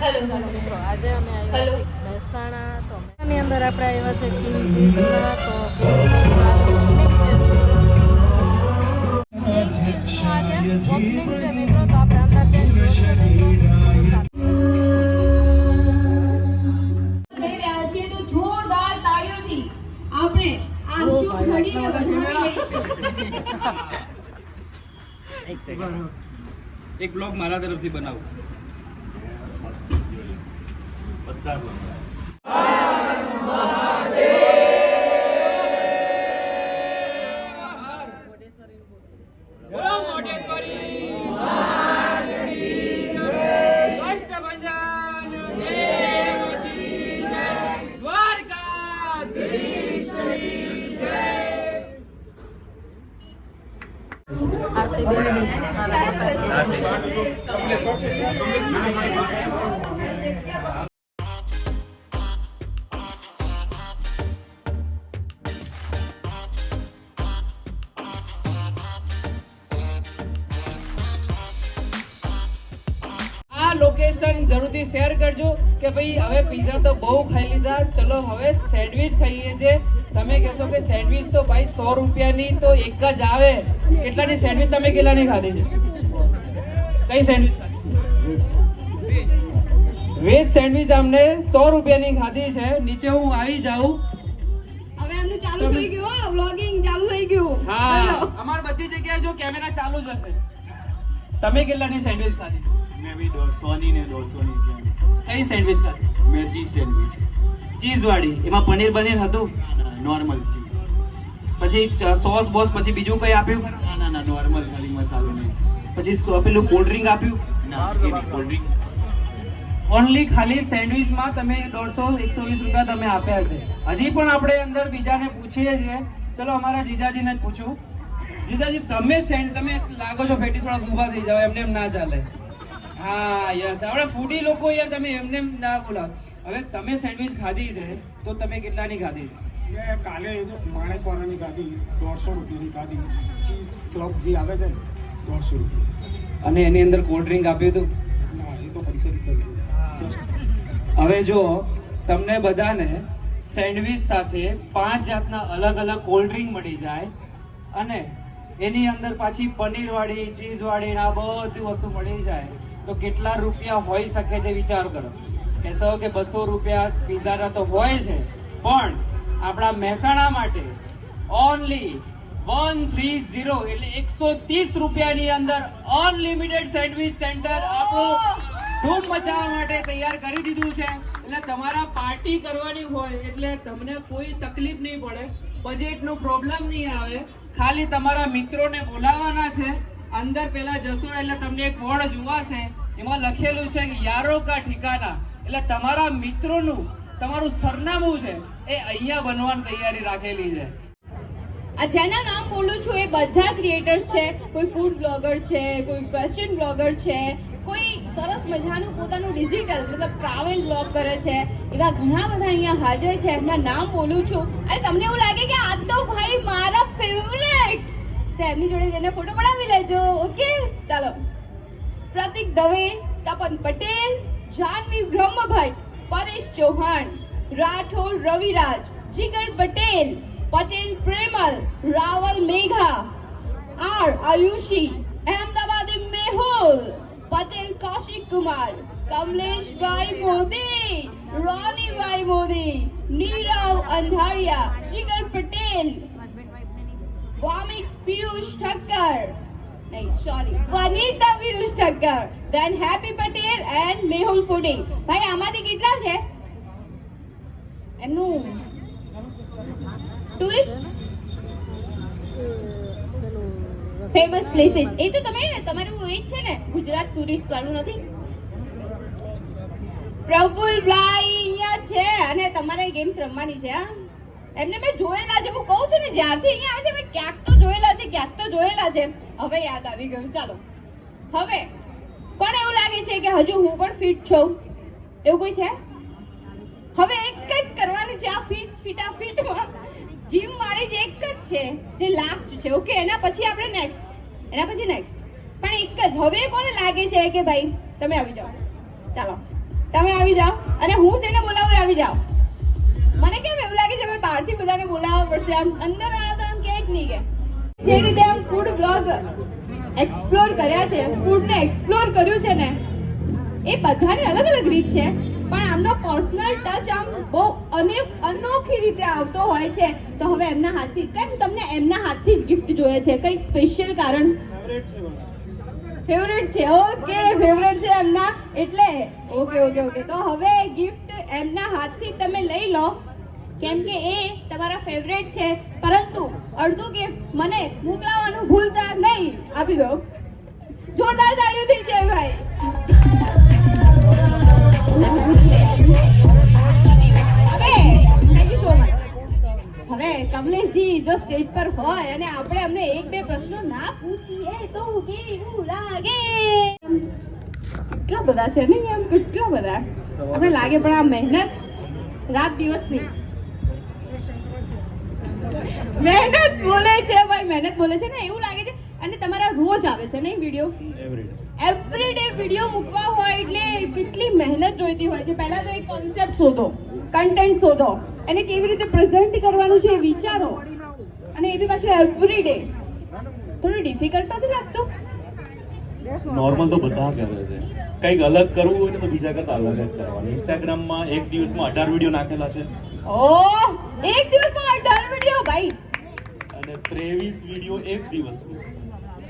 Hello મિત્રો આજે અમે આવ્યા છીએ મહેસાણા તો એની અંદર આપણે આવ્યા છે કિંગ ચીઝમાં તો કિંગ ચીઝનું આજે ઓપનિંગ છે મિત્રો તો આપણે અંદર જઈને જોઈશું એક બ્લોગ મારા તરફથી બનાવું. Pantarlan. Ah, લોકેશન જરૂરથી શેર કરજો કે ભાઈ હવે પીઝા તો બહુ ખાઈ લીધા. ચલો હવે સેન્ડવિચ ખાઈએ છે તમે કહેશો કે સેન્ડવિચ તો ભાઈ સો રૂપિયાની તો એક જ આવે. કેટલાની સેન્ડવિચ તમે કેટલાની ખાધી? છે કઈ સેન્ડવિચ ખાધી? વેજ સેન્ડવિચ અમને સો રૂપિયાની ખાધી છે. નીચે હું આવી જાઉં. હવે એમનું ચાલુ થઈ ગયું વ્લોગિંગ ચાલુ થઈ ગયું. હા. અમાર બધી જગ્યાએ જો કેમેરા ચાલુ જ હશે. તમે કેટલાની સેન્ડવિચ ખાધી? મેં બી દોઢસોની ને દોઢસોની. કઈ સેન્ડવિચ ખાધી? મેં ચીઝ સેન્ડવિચ ચીઝ વાળી એમાં પનીર બનીર હતું? Normal cheese. પછી સોસ બોસ પછી બીજું કઈ આપ્યું? ના ના ના નોર્મલ ખાલી મસાલો નહીં. પછી સો- પેલું કોલ્ડ ડ્રિંક આપ્યું? ના કોલ્ડ ડ્રિંક ઓનલી ખાલી સેન્ડવિચમાં તમે દોઢસો એકસો વીસ રૂપિયા તમે આપ્યા છે. હજી પણ આપણે અંદર બીજાને પૂછીએ છીએ. ચલો અમારા જીજાજીને જ પૂછું. જીજાજી તમે સેન્ડ તમે લાગો છો ભેટી થોડા ઊભા થઈ જાવ એમને એમ ના ચાલે. હા યસ આપણે ફૂડી લોકો યાર તમે એમને એમ ના બોલાવો. હવે તમે સેન્ડવિચ ખાધી છે તો તમે કેટલાની ખાધી છે? મેં કાલે માણેકવાળાની ખાધી દોઢસો રૂપિયાની ખાધી. ચીઝ ક્લબ જે આવે છે દોઢસો રૂપિયા. અને એની અંદર કોલ્ડ ડ્રિંક આપ્યું હતું? ના એ તો પૈસા હવે જો તમને બધાને સેન્ડવિચ સાથે પાંચ જાતના અલગ અલગ કોલ્ડ ડ્રિંક મળી જાય અને એની અંદર પાછી પનીર વાળી ચીઝ વાળી આ બધી વસ્તુ મળી જાય. તો કેટલા રૂપિયા હોઈ શકે છે વિચાર કરો. કહેશો કે બસો રૂપિયા પિઝાના તો હોય છે, પણ આપણા મહેસાણા માટે ઓનલી વન થ્રી ઝીરો એટલે એકસો ત્રીસ રૂપિયાની અંદર અનલિમિટેડ સેન્ડવિચ સેન્ટર આપણું ધૂમ મચાવવા માટે તૈયાર કરી દીધું છે. એટલે તમારા પાર્ટી કરવાની હોય એટલે તમને કોઈ તકલીફ નહીં પડે બજેટનો પ્રોબ્લેમ નહીં આવે. ખાલી તમારા મિત્રોને બોલાવવાના છે. અંદર પેલા જશો એટલે તમને એક બોર્ડ જોવાશે. એમાં લખેલું છે કે યારો કા ઠિકાના. એટલે તમારા મિત્રોનું, તમારું સરનામું છે એ અહીંયા બનવાની તૈયારી રાખેલી છે. આ જેના નામ બોલું છું એ બધા ક્રિએટર્સ છે. કોઈ ફૂડ બ્લોગર છે, કોઈ ફેશન બ્લોગર છે સરસ મજાનું પોતાનું ડિજિટલ મતલબ ટ્રાવેલ બ્લોગ કરે છે. એવા ઘણા બધા અહીંયા હાજર છે. એમના નામ બોલું છું. અને તમને એવું લાગે કે આ તો ભાઈ મારા ફેવરેટ તો એમની જોડે જઈને ફોટો પડાવી લેજો. ઓકે ચાલો. પ્રતિક દવે, તપન પટેલ, જાનવી બ્રહ્મભટ્ટ, પરેશ ચૌહાણ, રાઠોડ રવિરાજ, જીગર પટેલ પટેલ પ્રેમલ, રાવલ મેઘા, આર આયુષી, અહેમદાબાદ મેહુલ. પટેલ, કૌશિક કુમાર, કમલેશભાઈ મોદી, રોનીભાઈ મોદી, નીરવ અંધારિયા, જીગર પટેલ, વામિક પિયુષ ઠક્કર. નહીં sorry Thakkar. Then Happy Patel and Mehul foodie ભાઈ, આમાંથી કેટલા છે? એમનું ટુરિસ્ટ? ફેમસ પ્લેસીસ એ તો તમે ને, તમારું એ છે ને, ગુજરાત ટુરિસ્ટ વાળું નથી? પ્રફુલભાઈ અહીંયા છે અને તમારે ગેમ્સ રમવાની છે એમને મેં જોયેલા છે, હું કહું છું ને, જ્યારથી અહીંયા આવે છે, મેં ક્યાંક તો જોયેલા છે, ક્યાંક તો જોયેલા છે. હવે યાદ આવી ગયું, ચાલો. હવે, પણ એવું લાગે છે કે હજુ હું પણ ફિટ છું. એવું કોઈ છે? હવે એક જ કરવાનું છે, આ ફિટ ફિટા ફિટમાં છે, જે લાસ્ટ છે. ઓકે એના પછી આપણે નેક્સ્ટ એના પછી નેક્સ્ટ પણ એક જ, હવે કોને લાગે છે કે ભાઈ, તમે આવી જાઓ. ચાલો, તમે આવી જાઓ. અને હું જેને બોલાવું આવી જાઓ. મને કેમ એવું લાગે છે મેં બહારથી બધાને બોલાવવા પડશે? આમ અંદર વાળા તો આમ કે નહીં કે. જે રીતે આમ ફૂડ બ્લોગ એક્સપ્લોર કર્યા છે ફૂડને એક્સપ્લોર કર્યું છે ને, એ બધાની અલગ અલગ રીત છે. પણ આમનો પર્સનલ ટચ આમ બહુ અનેક અનોખી રીતે આવતો હોય છે. તો હવે એમના હાથથી, કેમ તમને એમના હાથથી જ ગિફ્ટ જોઈએ છે? કંઈક સ્પેશિયલ કારણ? ફેવરેટ છે. ઓકે ફેવરેટ છે એમના. એટલે ઓકે ઓકે ઓકે તો હવે ગિફ્ટ એમના હાથથી તમે લઈ લો. કેમ કે એ તમારા ફેવરેટ છે. પરંતુ, અડધું ગિફ્ટ મને મોકલાવવાનું ભૂલતા નહીં. આપી દો. જોરદાર તાળીઓ થઈ જાય ભાઈ. હવે કમલેશજી જો સ્ટેજ પર હોય અને આપણે અમને એક બે પ્રશ્નો ના પૂછીએ તો કેવું લાગે? કેટલા બધા છે નહીં એમ? કેટલા બધા? આપણે લાગે પણ આ મહેનત રાત દિવસની. મહેનત બોલે છે ભાઈ મહેનત બોલે છે ને એવું લાગે છે. અને તમારા રોજ આવે છે નહીં વીડિયો એવરી ડે વીડિયો મૂકવા હોય એટલે કેટલી મહેનત જોઈતી હોય છે. પહેલા તો એક કોન્સેપ્ટ શોધો કન્ટેન્ટ શોધો. એને કેવી રીતે પ્રેઝન્ટ કરવાનું છે એ વિચારો. અને એ બી પાછું એવરી ડે થોડું ડિફિકલ્ટ નથી લાગતું? નોર્મલ તો બધા કરે છે. કંઈક અલગ કરવું હોય ને તો બીજા કરતા અલગ જ કરવાનું. ઇન્સ્ટાગ્રામમાં એક દિવસમાં અઢાર વીડિયો નાખેલા છે. ઓહ! એક દિવસમાં અઢાર વીડિયો ભાઈ! અને ત્રેવીસ વીડિયો એક દિવસમાં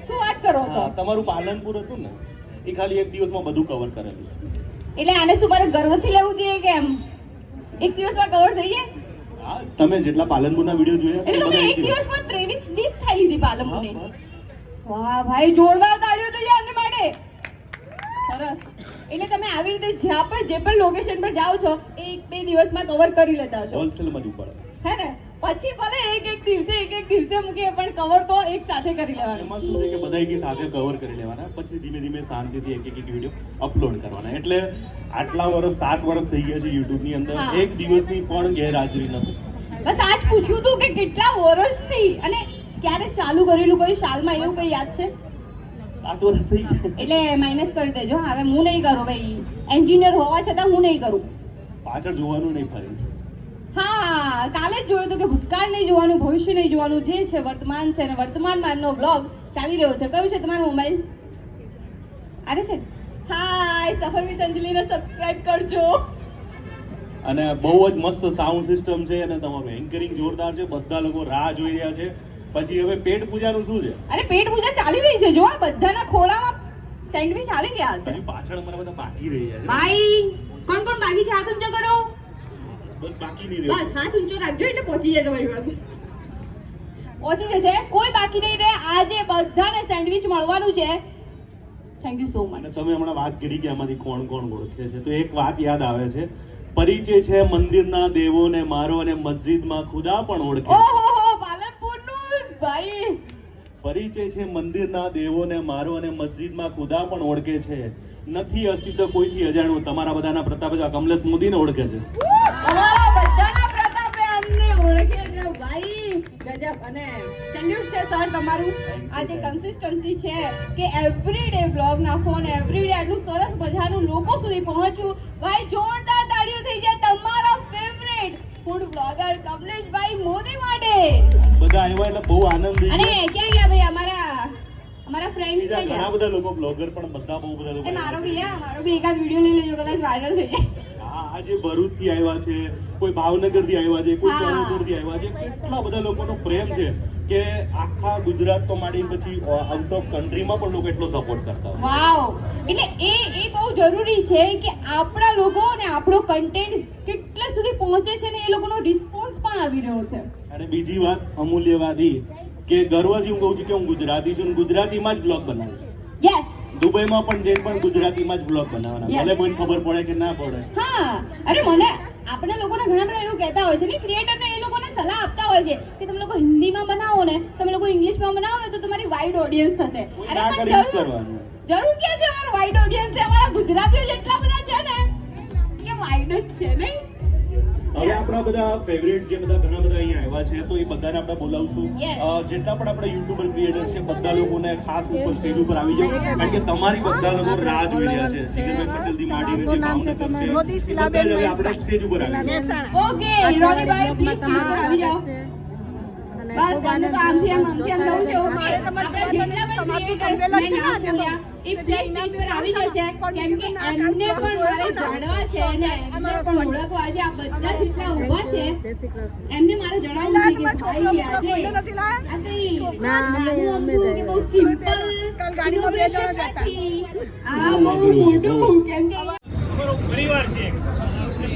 શું વાત કરો છો? તમારું પાલનપુર હતું ને? એ ખાલી એક દિવસમાં બધું કવર કરેલું છે. એટલે આને શું મારે ગર્વથી લેવું જોઈએ કે એમ? એક દિવસમાં કવર થઈ જાય? તમે જેટલા પાલનપુરના વીડિયો જોયા એટલે તમે એક દિવસમાં ત્રેવીસ ડિશ ખાઈ લીધી પાલનપુરની. વાહ ભાઈ જોરદાર તાળીઓ તો યાર માટે. સરસ. એટલે તમે આવી રીતે જ્યાં પણ જે પણ લોકેશન પર જાઓ છો એ એક બે દિવસમાં કવર કરી લેતા છો હોલસેલમાં જ પડે હે ને? પછી ભલે એક એક દિવસે એક એક દિવસે મૂકીએ પણ કવર તો એક સાથે કરી લેવાનું. એમાં શું છે કે બધા એક સાથે કવર કરી લેવાના પછી ધીમે ધીમે શાંતિથી એક એક એક વીડિયો અપલોડ કરવાના. એટલે આટલા વર્ષ સાત વર્ષ થઈ ગયા છે યુટ્યુબની અંદર એક દિવસની પણ ગેરહાજરી નથી. બસ આજ પૂછ્યું હતું કે કેટલા વર્ષથી અને ક્યારે ચાલુ કરેલું કોઈ સાલમાં એવું કઈ યાદ છે? સાત વર્ષ થઈ ગયા. એટલે માઇનસ કરી દેજો હવે હું નહીં કરું ભાઈ. એન્જિનિયર હોવા છતાં હું નહીં કરું. પાછળ જોવાનું નહીં ફરી. હા. કાલે જ જોયું હતું કે ભૂતકાળ નહીં જોવાનું ભવિષ્ય નહીં જોવાનું જે છે વર્તમાન છે અને વર્તમાનમાં એમનો બ્લોગ ચાલી રહ્યો છે. કયું છે તમારો મોબાઈલ આરે છે હાય સફર વિથ અંજલિને સબસ્ક્રાઇબ કરજો. અને બહુ જ મસ્ત સાઉન્ડ સિસ્ટમ છે અને તમારું એન્કરિંગ જોરદાર છે. બધા લોકો રાહ જોઈ રહ્યા છે. પછી હવે પેટ પૂજાનું શું છે? અરે પેટ પૂજા ચાલી રહી છે. જો આ બધાના ખોળામાં સેન્ડવિચ આવી ગયા છે. પાછળ મને બધા બાકી રહી છે. ભાઈ કોણ કોણ બાકી છે? હાથ ઊંચો કરો. બસ બાકી નહીં બસ હાથ ઊંચો રાખજો એટલે પહોંચી જાય તમારી પાસે. પહોંચી જશે. કોઈ બાકી નહીં રહે. આજે બધાને સેન્ડવિચ મળવાનું છે. થેન્ક યુ સો મચ અને તમે હમણાં વાત કરી કે આમાંથી કોણ કોણ ઓળખે છે. તો એક વાત યાદ આવે છે. પરિચય છે મંદિરના દેવોને મારો અને મસ્જિદમાં ખુદા પણ ઓળખે. ઓહો પાલનપુરનું? ભાઈ. પરિચય છે મંદિરના દેવોને મારો અને મસ્જિદમાં ખુદા પણ ઓળખે છે. નથી અસ્તિત્વ કોઈથી અજાણ્યું. તમારા બધાના પ્રતાપ કમલેશ મોદીને ઓળખે છે. ગજબ. અને સેલ્યુટ છે સર તમારું. આ જે કન્સિસ્ટન્સી છે કે એવરી ડે વ્લોગ નાખો અને એવરી ડે આટલું સરસ મજાનું લોકો સુધી પહોંચવું ભાઈ જોરદાર તાળીઓ થઈ જાય તમારો ફેવરેટ ફૂડ બ્લોગર કમલેશભાઈ મોદી માટે. બધા આવ્યા એટલે બહુ આનંદ અને ક્યાં ગયા ભાઈ? અમારા અમારા ફ્રેન્ડ ઘણા બધા લોકો બ્લોગર પણ બધા બહુ બધા લોકો મારો ભી બી. મારો બી એકાદ વીડિયો લઈ લેજો કદાચ વાયરલ થઈ જાય. આજે ભરૂચથી આવ્યા છે કોઈ ભાવનગરથી આવ્યા છે કોઈ. થી આવ્યા છે કેટલા બધા લોકોનો પ્રેમ છે કે આખા ગુજરાત તો માંડીને પછી આઉટ ઓફ કન્ટ્રીમાં પણ લોકો એટલો સપોર્ટ કરતા હોય વાવ. એટલે એ એ બહુ જરૂરી છે કે આપણા લોકો અને આપણો કન્ટેન્ટ કેટલા સુધી પહોંચે છે ને એ લોકોનો રિસ્પોન્સ પણ આવી રહ્યો છે. અને બીજી વાત અમૂલ્યવાદી કે ગર્વથી હું કહું છું કે હું ગુજરાતી છું અને ગુજરાતીમાં જ બ્લોગ બનાવું છું. યસ દુબઈમાં પણ જઈને પણ ગુજરાતીમાં જ બ્લોગ બનાવવાના. ભલે મને ખબર પડે કે ના પડે. હા અરે મને આપણા લોકોને ઘણા બધા એવું કહેતા હોય છે ને ક્રિએટરને એ લોકોને સલાહ આપતા હોય છે કે તમે લોકો હિન્દીમાં બનાવો ને તમે લોકો ઇંગ્લિશમાં બનાવો ને તો તમારી વાઇડ ઓડિયન્સ થશે. અરે પણ જરૂર કરવાનું. જરૂર ક્યાં છે અમારો વાઇડ ઓડિયન્સ છે અમારા ગુજરાતીઓ જેટલા બધા છે ને આપણા બધા ફેવરેટ જે બધા ઘણા બધા અહીંયા આવ્યા છે તો એ બધાને આપણે બોલાવશું. જેટલા પણ આપણા યુટ્યુબર ક્રિએટર છે બધા લોકોને ખાસ ઉપર સ્ટેજ ઉપર આવી જાઓ કારણ કે તમારી બધા લોકો રાહ જોઈ રહ્યા છે. સિકંદર પટેલથી માંડીને જે ભાવનગર છે બધા જ આપણે સ્ટેજ ઉપર આવી જાવ. ઓકે રોનીભાઈ પ્લીઝ આવી જાઓ. બસ તમને તો આમથી આમ આમથી આમ જવું છે ઓકે આપણે જેટલા પણ creators મેં નામ બોલ્યા એ પ્લીઝ પર આવી જશે કેમ કે એમને પણ મારે જાણવા છે અને એમને પણ ઓળખવા છે આ બધા જેટલા ઊભા છે. જય શ્રી કૃષ્ણ. એમને મારે જણાવવું છે કે ભાઈ આજે આ કઈ નાનું અમથું કે બહુ સિમ્પલ inauguration નથી. આ બહુ મોટું. કેમ કે અમારો પરિવાર છે.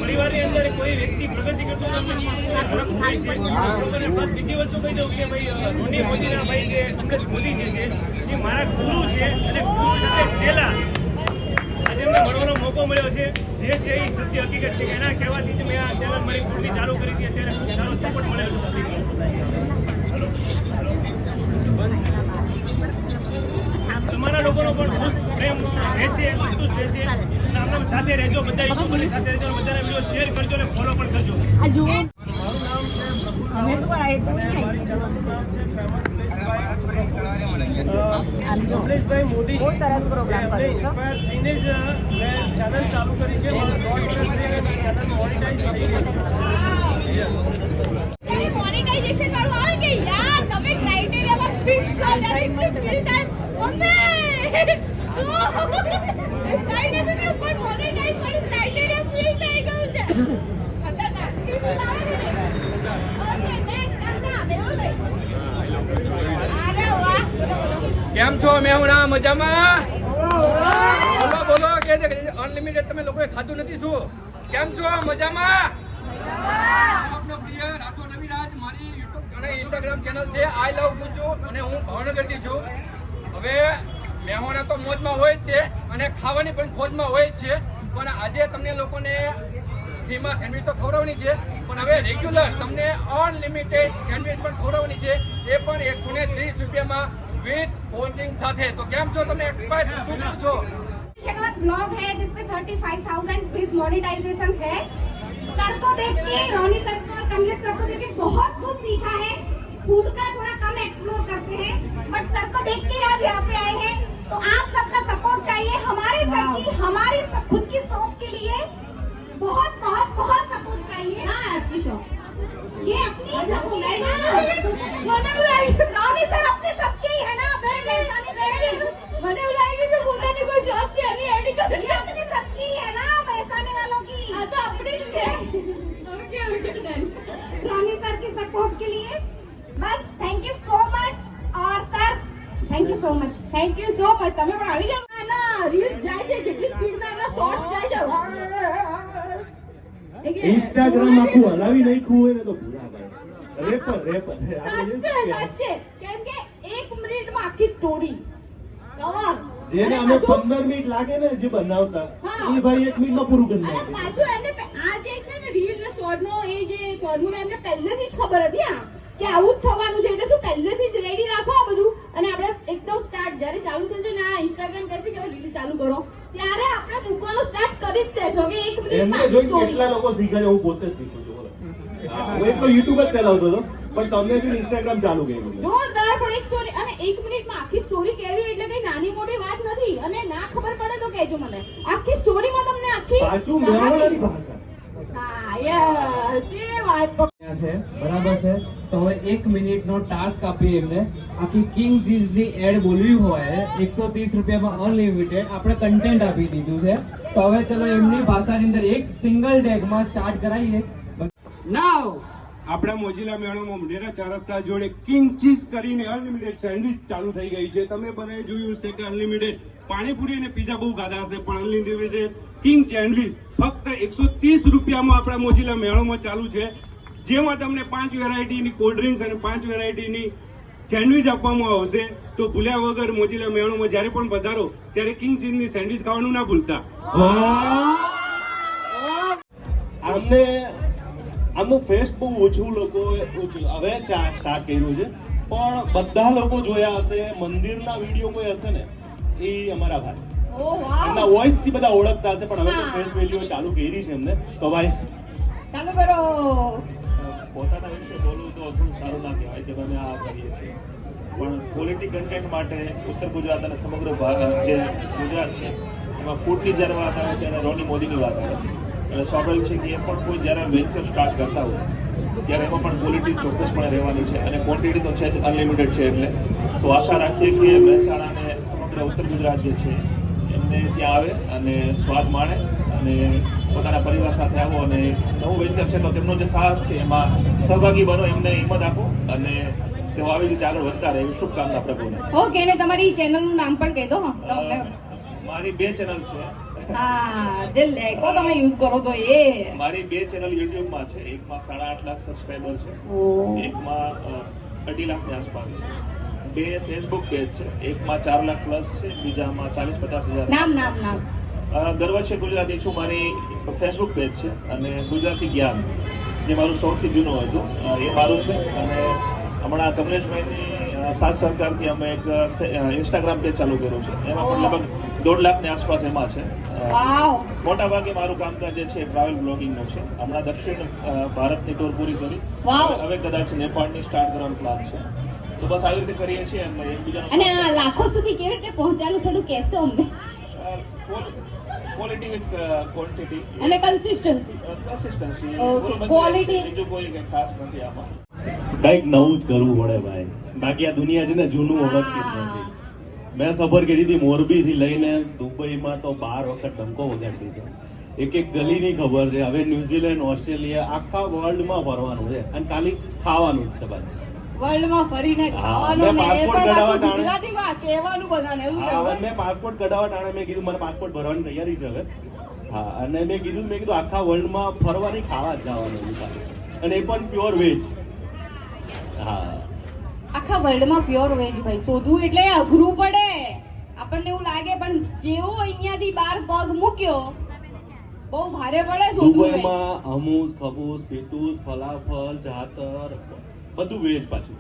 પરિવારની અંદર કોઈ વ્યક્તિ પ્રગતિ કરતો બીજી વસ્તુ કહી દઉં કે ભાઈ ધોની મોદીના ભાઈ જે અમરેશ મોદી જે છે એ મારા ગુરુ છે અને ગુરુ સાથે ચેલા આજે અમને મળવાનો મોકો મળ્યો છે જે છે એ સત્ય હકીકત છે એના કહેવાથી જ મેં આ ચેનલ મારી પૂરતી ચાલુ કરી હતી અત્યારે ખૂબ સારો સપોર્ટ મળેલો છે તમારા લોકોનો પણ ખૂબ પ્રેમ રહેશે સંતુષ્ટ રહેશે. સાથે રહેજો બધા યુટ્યુબરની સાથે રહેજો અને બધાને વીડિયો શેર કરજો અને ફોલો પણ કરજો. કમલેશભાઈ મોદી બહુ સરસ પ્રોગ્રામ ઇન્સ્પાયર થઈને જ મેં ચેનલ ચાલુ કરી છે. મારું દોઢ વર્ષથી ચેનલ મોનિટાઈઝ થઈ ગઈ છે. તમે ક્રાઇટેરિયામાં ફિટ છો ત્યારે ફિલ કેમ છો? મેહુણા મજામાં? બોલો બોલો અનલિમિટેડ તમે લોકોએ ખાધું નથી શું? કેમ છો? મજામાં? પ્રિય રાઠોડ રવિરાજ, મારી યુટ્યુબ અને ઇન્સ્ટાગ્રામ ચેનલ છે. આઈ લવ પૂછું અને હું ભાવનગરથી છું. હવે મેહોણા તો મોજમાં હોય જ તે અને ખાવાની પણ ખોજમાં હોય જ છે પણ આજે તમને લોકોને ફ્રીમાં સેન્ડવિચ તો ખવડાવવાની છે પણ હવે રેગ્યુલર તમને અનલિમિટેડ સેન્ડવિચ પણ ખવડાવવાની છે એ પણ એકસો ને ત્રીસ રૂપિયામાં વિથ કોલ્ડ સાથે તો કેમ છો તમે એક્સપાયર શું છો शगवत ब्लॉग है जिसपे 35,000 विद मोनेटाइजेशन है सर को देख के रोनी सर को और कमलेश सर को देख के बहुत कुछ सीखा है फूड का थोड़ा कम एक्सप्लोर करते हैं बट सर को देख के आज यहाँ पे आए हैं तो आप सबका सपोर्ट चाहिए हमारे सर મચ તમે પણ આવી જાઓ. ના રીલ્સ જાય છે જેટલી સ્પીડમાં એના શોર્ટ જાય છે. ઇન્સ્ટાગ્રામ આખું હલાવી નાખ્યું હોય ને તો ભૂલા ભાઈ. Rapper rapper. સાચે સાચે. કેમ કે એક મિનિટમાં આખી સ્ટોરી કવર જેને અમે પંદર મિનિટ લાગે ને જે બનાવતા. એ ભાઈ એક મિનિટમાં પૂરું કરી નાખે. પાછું એમને આ જે છે ને રીલ ને શોર્ટ નો એ જે ફોર્મ્યુલા એમને પહેલેથી જ ખબર હતી આ કે આવું જ થવાનું છે. એટલે શું પહેલેથી જ રેડી રાખો આ બધું? અને આપણે એકદમ સ્ટાર્ટ જ્યારે ચાલુ થશે ને આ ઇન્સ્ટાગ્રામ કહેશે કે રીલ ચાલુ કરો ત્યારે આપણે મૂકવાનું સ્ટાર્ટ કરી જ દેશો. કે એક એમને જોઈ કેટલા લોકો શીખે છે હું પોતે શીખું છું. હા, એકલો યુટ્યુબ જ ચલાવતો હતો પણ તમને જો ઇન્સ્ટાગ્રામ ચાલુ કર્યું જોરદાર પણ એક સ્ટોરી અને એક મિનિટમાં આખી સ્ટોરી કહેવી એટલે કઈ નાની મોટી વાત નથી અને ના ખબર પડે તો કહેજો મને. આખી સ્ટોરીમાં તમને આખી પાછું મેળવવાની ભાષા. હા યસ એ વાત. પકડી. છે. બરાબર છે? તો હવે એક મિનિટનો ટાસ્ક આપીએ એમને. આખી કિંગ ચીઝની એડ બોલવી હોય, એકસો ત્રીસ રૂપિયામાં અનલિમિટેડ આપણે કન્ટેન્ટ આપી દીધું છે. તો હવે ચલો એમની ભાષાની અંદર એક સિંગલ ટેગમાં સ્ટાર્ટ કરાવીએ. નાવ આપણા મોજીલા મેળામાં મોઢેરા ચાર રસ્તા જોડે કિંગ ચીઝ કરીને અનલિમિટેડ સેન્ડવિચ ચાલુ થઈ ગઈ છે. તમે બધાએ જોયું છે કે અનલિમિટેડ પાણીપુરી અને પીઝા બહુ ખાધા હશે, પણ અનલિમિટેડ કિંગ સેન્ડવિચ ફક્ત એકસો ત્રીસ રૂપિયામાં આપણા મોજીલા મેળામાં ચાલુ છે. જેમાં તમને પાંચ વેરાયટીની કોલ્ડ ડ્રિંક્સ અને પાંચ વેરાયટીની સેન્ડવિચ આપવામાં આવશે તો ભૂલ્યા વગર મોજીલા મેળોમાં જ્યારે પણ પધારો ત્યારે કિંગ ચીઝની સેન્ડવિચ ખાવાનું ના ભૂલતા. આમને આમનું ફેસ બહુ ઓછું લોકો હવે સ્ટાર્ટ કર્યું છે પણ બધા લોકો જોયા હશે મંદિરના વીડિયો કોઈ હશે ને એ અમારા ભાઈ. એમના વોઇસથી બધા ઓળખતા હશે પણ હવે તો ફેસ વેલ્યુ ચાલુ કરી છે એમને. તો ભાઈ. ચાલુ કરો. પોતાના વિશે બોલવું તો થોડું સારું ના કહેવાય કે અમે આ કરીએ છીએ. પણ ક્વોલિટી કન્ટેન્ટ માટે ઉત્તર ગુજરાત અને સમગ્ર ભારત જે ગુજરાત છે, એમાં ફૂડની જ્યારે વાત આવે ત્યારે રોની મોદીની વાત આવે. એટલે સ્વાભાવિક છે કે એ પણ કોઈ જ્યારે વેન્ચર સ્ટાર્ટ કરતા હોય, ત્યારે એમાં પણ ક્વોલિટી ચોક્કસપણે રહેવાની છે અને ક્વોન્ટિટી તો છે જ અનલિમિટેડ છે એટલે. તો આશા રાખીએ કે મહેસાણા અને સમગ્ર ઉત્તર ગુજરાત જે છે, એમને ત્યાં આવે અને સ્વાદ માણે. અને પોતાના પરિવાર સાથે આવો અને નવું વેન્ચર છે તો તેમનો જે સાહસ છે એમાં સહભાગી બનો એમને હિંમત આપો અને તેઓ આવી રીતે આગળ વધતા રહે. શુભકામના પ્રભુને. ઓકે અને તમારી ચેનલનું નામ પણ કહી દો તમને. મારી બે ચેનલ છે. હા જે લેકો તમે યુઝ કરો છો એ. મારી બે ચેનલ યુટ્યુબમાં છે. એકમાં સાડા આઠ લાખ સબસ્ક્રાઈબર છે. એકમાં અઢી લાખની આસપાસ છે. બે ફેસબુક પેજ છે. એકમાં ચાર લાખ પ્લસ છે. બીજામાં ચાલીસ પચાસ હજાર. નામ નામ નામ. ગર્વ છે ગુજરાતી છું. મારી ફેસબુક પેજ છે અને ગુજરાતી જ્ઞાન જે મારું સૌથી જૂનું હતું. એ મારું છે અને હમણાં કમલેશભાઈની સાથ સહકારથી અમે એક ઇન્સ્ટાગ્રામ પેજ ચાલુ કર્યું છે. એમાં પણ લગભગ દોઢ લાખની આસપાસ એમાં છે. મોટા ભાગે મારું કામકાજ જે છે ટ્રાવેલ બ્લોગિંગનું છે. હમણાં દક્ષિણ ભારતની ટૂર પૂરી કરી. હવે કદાચ નેપાળની સ્ટાર્ટ કરવાનો પ્લાન છે. તો બસ આવી રીતે કરીએ છીએ અને લાખો સુધી કેવી રીતે પહોંચવાનું થોડું કહેશો અમને. ક્વોલિટી વિથ ક્વોન્ટિટી અને કન્સિસ્ટન્સી કન્સિસ્ટન્સી Okay, quality. બીજું કોઈ કંઈ ખાસ નથી આમાં. કંઈક નવું જ કરવું પડે ભાઈ. બાકી આ દુનિયા છે ને જૂનું ઓળખતી નથી. મેં સફર કરી હતી મોરબી થી લઈને દુબઈમાં તો બાર વખત ડંકો વગાડી દીધો. એક એક ગલીની ખબર છે હવે ન્યુઝીલેન્ડ ઓસ્ટ્રેલિયા આખા વર્લ્ડમાં ફરવાનું છે. અને ખાલી ખાવાનું જ છે ભાઈ. વર્લ્ડમાં ફરીને ખાવાનું ને એ પણ પાછું ગુજરાતીમાં કહેવાનું બધાને એવું કહેવાય. મેં પાસપોર્ટ કઢાવવા ટાણે મેં કીધું મારે પાસપોર્ટ ભરવાની તૈયારી છે હવે. હા અને મેં કીધું મેં કીધું આખા વર્લ્ડમાં ફરવાની ખાવા જ જવાનું અને એ પણ પ્યોર વેજ હા. આખા વર્લ્ડમાં પ્યોર વેજ ભાઈ શોધવું એટલે અઘરું પડે. આપણને એવું લાગે પણ જેવો અહીંયાથી બાર પગ મૂક્યો બહુ ભારે પડે શોધવું એમાં દુબઈમાં હમૂસ ખબૂસ પીતુસ ફલાફલ જાતર. બધું વેજ પાછું.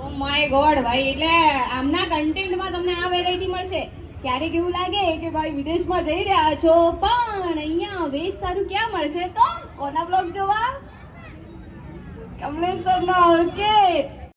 ઓ માય ગોડ ભાઈ, એટલે આમના કન્ટેન્ટમાં તમને આ વેરાયટી મળશે. ક્યારેક એવું લાગે કે ભાઈ વિદેશમાં જઈ રહ્યા છો, પણ અહીંયા વેજ સારું ક્યાં મળશે? તો કોના બ્લોગ જોવા? Kamlesh sir okay